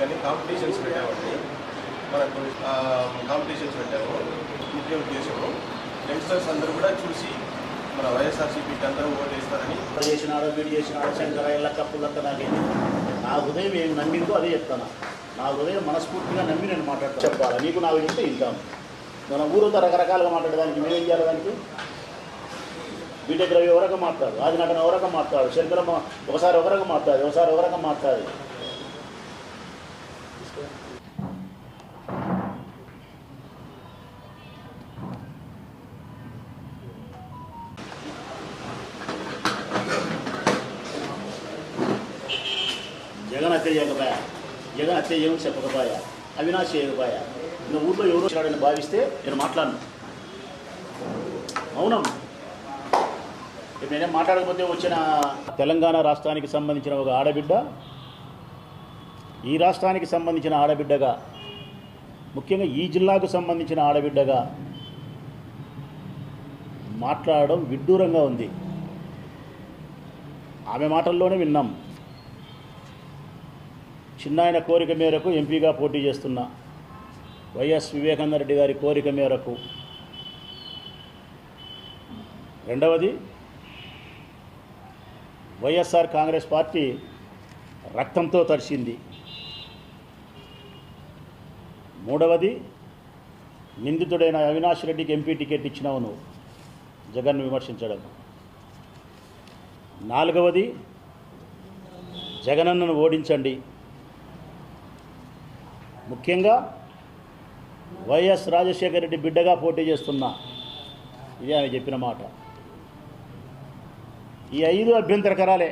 కానీ కాంపిటీషన్స్ పెట్టామండి. మనకు కాంపిటీషన్స్ పెట్టాము. ముఖ్య ఉద్దేశము యంగ్స్టర్స్ అందరూ కూడా చూసి మన వైఎస్ఆర్సీపీకి అందరూ ఓటు వేస్తారని చేసినాడో వీడు చేసినాడో శంకర ఇళ్ళక్క పుల్లక్క నాకేంటి? నా హృదయం ఏం నమ్మిందో అదే చెప్తాను. నా హృదయం మనస్ఫూర్తిగా నమ్మి నేను మాట్లాడతాను. చెప్పాలి. నీకు నాకు చెప్తే ఇంటాను మన ఊరంతా రకరకాలుగా మాట్లాడడానికి మేమేం చేయాలి దానికి? బీటెక్ రవి ఎవరక మాట్లాడు ఆది నటన ఎవరక మాట్లాడు శంకరమ్మ ఒకసారి ఒకరక మాట్లాడు ఒకసారి ఒకరక మాట్లాడు. జగన్ హత్య చేయకపోయా జగన్ హత్య చేయమని చెప్పకపోయా అవినాష్ చేయకపోయా ఇంకా ఊర్లో ఎవరు వచ్చాడని భావిస్తే నేను మాట్లాడను. అవునం నేనేం మాట్లాడకపోతే వచ్చిన తెలంగాణ రాష్ట్రానికి సంబంధించిన ఒక ఆడబిడ్డ ఈ రాష్ట్రానికి సంబంధించిన ఆడబిడ్డగా ముఖ్యంగా ఈ జిల్లాకు సంబంధించిన ఆడబిడ్డగా మాట్లాడడం విడ్డూరంగా ఉంది. ఆమె మాటల్లోనే విన్నాం. చిన్నాయన కోరిక మేరకు ఎంపీగా పోటీ చేస్తున్న వైఎస్ వివేకానందరెడ్డి గారి కోరిక మేరకు. రెండవది వైఎస్ఆర్ కాంగ్రెస్ పార్టీ రక్తంతో తడిచింది మూడవది నిందితుడైన అవినాష్ రెడ్డికి ఎంపీ టికెట్ ఇచ్చినావు నువ్వు. జగన్ను విమర్శించడం. నాలుగవది జగనన్నను ఓడించండి. ముఖ్యంగా వైఎస్ రాజశేఖర రెడ్డి బిడ్డగా పోటీ చేస్తున్నా ఇది ఆమె చెప్పిన మాట. ఈ ఐదు అభ్యంతరకరాలే.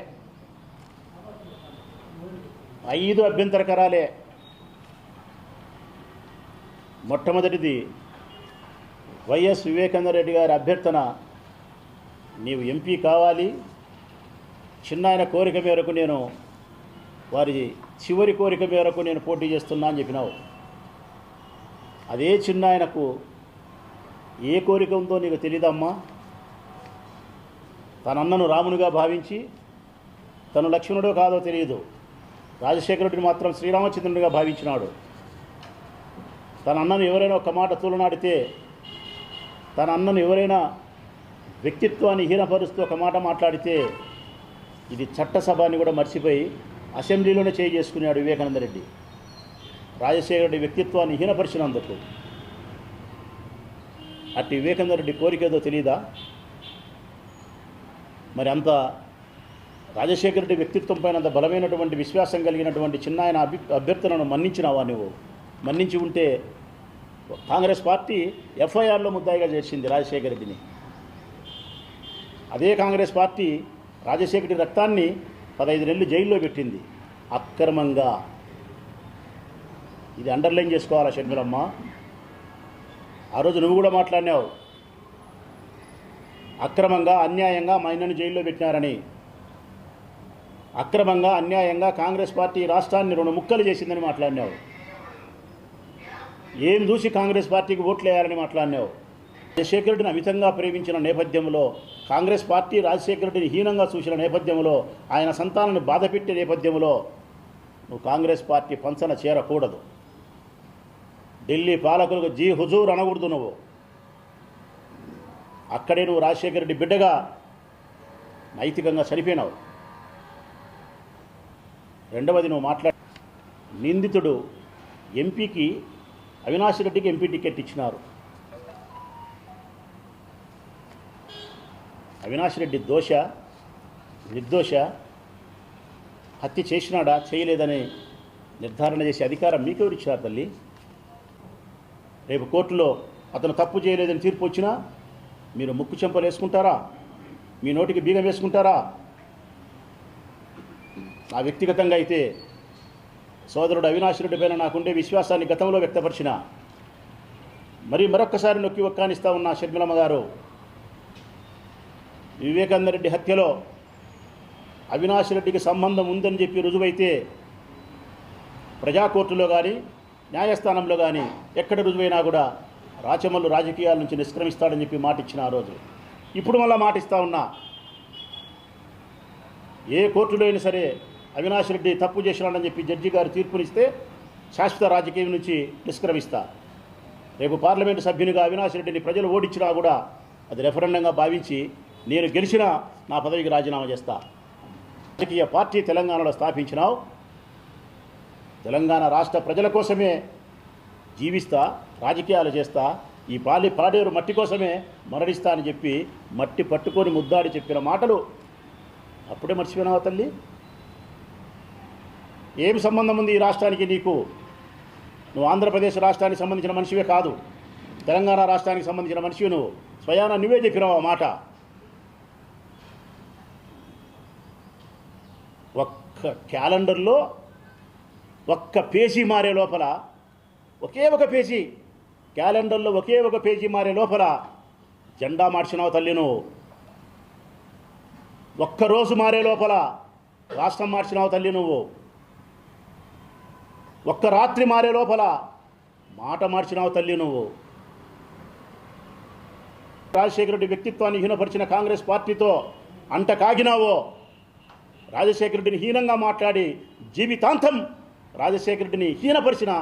ఐదు అభ్యంతరకరాలే. మొట్టమొదటిది వైఎస్ వివేకానంద రెడ్డి గారి అభ్యర్థన. నీవు ఎంపీ కావాలి. చిన్నాయన కోరిక మేరకు నేను వారి చివరి కోరిక మేరకు నేను పోటీ చేస్తున్నా అని చెప్పినావు. అదే చిన్నాయనకు ఏ కోరిక ఉందో నీకు తెలియదమ్మా తన అన్నను రామునిగా భావించి తను లక్ష్మణుడో కాదో తెలియదు. రాజశేఖరుడిని మాత్రం శ్రీరామచంద్రునిగా భావించినాడు. తన అన్నను ఎవరైనా ఒక మాట తూలనాడితే తన అన్నను ఎవరైనా వ్యక్తిత్వాన్ని హీనపరుస్తూ ఒక మాట మాట్లాడితే ఇది చట్టసభ అని కూడా మర్చిపోయి అసెంబ్లీలోనే చేయి చేసుకున్నాడు వివేకానంద రెడ్డి. రాజశేఖర రెడ్డి వ్యక్తిత్వాన్ని హీనపరిచినందుకు. అట్టి వివేకానంద రెడ్డి కోరిక ఏదో మరి అంత రాజశేఖర రెడ్డి వ్యక్తిత్వం పైన అంత బలమైనటువంటి విశ్వాసం కలిగినటువంటి చిన్నాయన అభి అభ్యర్థనను మన్నించినావా నువ్వు? మన్నించి ఉంటే కాంగ్రెస్ పార్టీ ఎఫ్ఐఆర్లో ముద్దాయిగా చేసింది రాజశేఖర రెడ్డిని. అదే కాంగ్రెస్ పార్టీ రాజశేఖర రెడ్డి రక్తాన్ని పదహైదు నెలలు జైల్లో పెట్టింది. అక్రమంగా. ఇది అండర్లైన్ చేసుకోవాలా షర్మిలమ్మ ఆ రోజు నువ్వు కూడా మాట్లాడినావు. అక్రమంగా అన్యాయంగా మా జైల్లో పెట్టినారని. అక్రమంగా అన్యాయంగా కాంగ్రెస్ పార్టీ రాష్ట్రాన్ని రెండు ముక్కలు చేసిందని మాట్లాడినావు. ఏం చూసి కాంగ్రెస్ పార్టీకి ఓట్లు వేయాలని మాట్లాడినావు? రాజశేఖర రెడ్డిని అమితంగా ప్రేమించిన నేపథ్యంలో కాంగ్రెస్ పార్టీ రాజశేఖర రెడ్డిని హీనంగా చూసిన నేపథ్యంలో ఆయన సంతానాన్ని బాధపెట్టే నేపథ్యంలో నువ్వు కాంగ్రెస్ పార్టీ పంచన చేరకూడదు. ఢిల్లీ పాలకులకు జీ హుజూర్ అనకూడదు నువ్వు. అక్కడే నువ్వు రాజశేఖర రెడ్డి బిడ్డగా నైతికంగా చనిపోయినావు. రెండవది నువ్వు మాట్లాడ నిందితుడు ఎంపీకి అవినాష్ రెడ్డికి ఎంపీ టికెట్ ఇచ్చినారు. అవినాష్ రెడ్డి దోష నిర్దోష హత్య చేసినాడా చేయలేదని నిర్ధారణ చేసే అధికారం మీకెవరు ఇచ్చినారు తల్లి? రేపు కోర్టులో అతను తప్పు చేయలేదని తీర్పు వచ్చినా మీరు ముక్కు చెంపలు వేసుకుంటారా? మీ నోటికి బీగం వేసుకుంటారా? నా వ్యక్తిగతంగా అయితే సోదరుడు అవినాష్ రెడ్డి పైన నాకుండే విశ్వాసాన్ని గతంలో వ్యక్తపరిచిన. మరి మరొక్కసారి నొక్కి ఒక్కానిస్తా ఉన్న షర్మిలమ్మ గారు. వివేకానంద రెడ్డి హత్యలో అవినాష్ రెడ్డికి సంబంధం ఉందని చెప్పి రుజువైతే ప్రజా కోర్టులో కానీ న్యాయస్థానంలో కానీ ఎక్కడ రుజువైనా కూడా రాచమల్లు రాజకీయాల నుంచి నిష్క్రమిస్తాడని చెప్పి మాట ఇచ్చిన ఆ రోజు. ఇప్పుడు మళ్ళా మాటిస్తా ఉన్నా. ఏ కోర్టులో అయినా సరే అవినాష్ రెడ్డి తప్పు చేసినాడని చెప్పి జడ్జి గారు తీర్పునిస్తే శాశ్వత రాజకీయం నుంచి నిష్క్రమిస్తా. రేపు పార్లమెంటు సభ్యునిగా అవినాష్ రెడ్డిని ప్రజలు ఓడించినా కూడా అది రెఫరెండంగా భావించి నేను గెలిచిన నా పదవికి రాజీనామా చేస్తా. రాజకీయ పార్టీ తెలంగాణలో స్థాపించినావు. తెలంగాణ రాష్ట్ర ప్రజల కోసమే జీవిస్తా రాజకీయాలు చేస్తా. ఈ పాలి పాడేరు మట్టి కోసమే మరణిస్తా అని చెప్పి మట్టి పట్టుకొని ముద్దాడి చెప్పిన మాటలు అప్పుడే మర్చిపోయినావా తల్లి? ఏమి సంబంధం ఉంది ఈ రాష్ట్రానికి నీకు? నువ్వు ఆంధ్రప్రదేశ్ రాష్ట్రానికి సంబంధించిన మనిషివే కాదు. తెలంగాణ రాష్ట్రానికి సంబంధించిన మనిషివి నువ్వు. స్వయాన నువ్వే చెప్పినావు ఆ మాట. ఒక్క క్యాలెండర్లో ఒక్క పేజీ మారే లోపల ఒకే ఒక పేజీ క్యాలెండర్లో ఒకే ఒక పేజీ మారే లోపల జెండా మార్చినావు తల్లి నువ్వు. ఒక్కరోజు మారే లోపల రాష్ట్రం మార్చినావు తల్లి నువ్వు. ఒక్క రాత్రి మారే లోపల మాట మార్చినావు తల్లి నువ్వు. రాజశేఖర రెడ్డి వ్యక్తిత్వాన్ని హీనపరిచిన కాంగ్రెస్ పార్టీతో అంట కాగినావో. రాజశేఖర రెడ్డిని హీనంగా మాట్లాడి జీవితాంతం రాజశేఖర రెడ్డిని హీనపరిచిన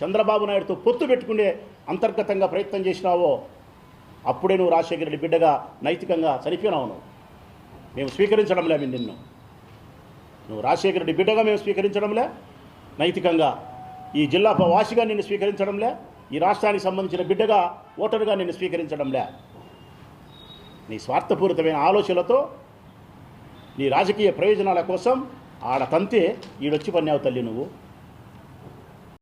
చంద్రబాబు నాయుడుతో పొత్తు పెట్టుకునే అంతర్గతంగా ప్రయత్నం చేసినావో. అప్పుడే నువ్వు రాజశేఖర రెడ్డి బిడ్డగా నైతికంగా చనిపోయినావు నువ్వు. మేము స్వీకరించడంలే నిన్ను. నువ్వు రాజశేఖర రెడ్డి బిడ్డగా మేము స్వీకరించడంలే నైతికంగా ఈ జిల్లా వాసిగా నిన్ను స్వీకరించడంలే ఈ రాష్ట్రానికి సంబంధించిన బిడ్డగా ఓటరుగా నిన్ను స్వీకరించడంలే. నీ స్వార్థపూరితమైన ఆలోచనలతో నీ రాజకీయ ప్రయోజనాల కోసం ఆడ తంతే ఈడొచ్చి పన్నావు తల్లి నువ్వు.